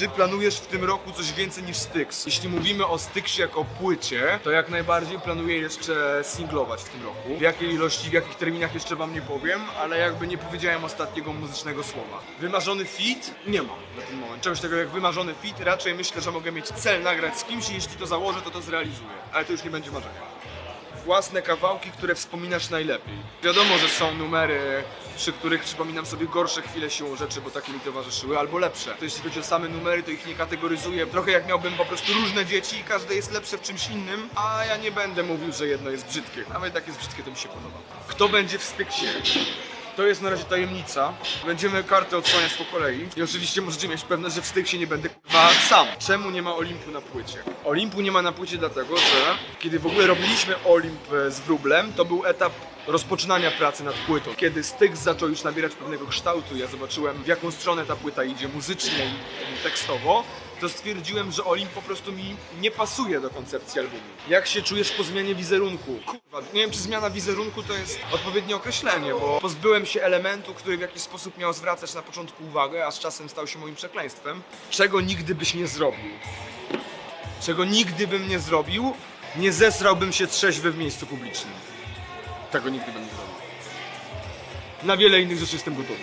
Czy planujesz w tym roku coś więcej niż Styx? Jeśli mówimy o Styxie jako płycie, to jak najbardziej planuję jeszcze singlować w tym roku. W jakiej ilości, w jakich terminach jeszcze wam nie powiem, ale jakby nie powiedziałem ostatniego muzycznego słowa. Wymarzony fit? Nie mam na ten moment. Czegoś takiego jak wymarzony fit, raczej myślę, że mogę mieć cel nagrać z kimś i jeśli to założę, to to zrealizuję. Ale to już nie będzie marzenia własne kawałki, które wspominasz najlepiej. Wiadomo, że są numery, przy których przypominam sobie gorsze chwile siłą rzeczy, bo takie mi towarzyszyły, albo lepsze. To jeśli chodzi o same numery, to ich nie kategoryzuję. Trochę jak miałbym po prostu różne dzieci i każde jest lepsze w czymś innym, a ja nie będę mówił, że jedno jest brzydkie. Nawet jak jest brzydkie, to mi się podoba. Kto będzie w styksie? To jest na razie tajemnica. Będziemy kartę odsłaniać po kolei. I oczywiście możecie mieć pewność, że w styk się nie będę sam. Czemu nie ma Olimpu na płycie? Olimpu nie ma na płycie dlatego, że kiedy w ogóle robiliśmy Olimp e, z wróblem, to był etap rozpoczynania pracy nad płytą. Kiedy styk zaczął już nabierać pewnego kształtu, ja zobaczyłem w jaką stronę ta płyta idzie muzycznie i tekstowo, to stwierdziłem, że Olimp po prostu mi nie pasuje do koncepcji albumu. Jak się czujesz po zmianie wizerunku? Kurwa, nie wiem czy zmiana wizerunku to jest odpowiednie określenie, bo pozbyłem się elementu, który w jakiś sposób miał zwracać na początku uwagę, a z czasem stał się moim przekleństwem. Czego nigdy byś nie zrobił? Czego nigdy bym nie zrobił? Nie zesrałbym się trzeźwy w miejscu publicznym. Tego nigdy bym nie zrobił. Na wiele innych rzeczy jestem gotowy.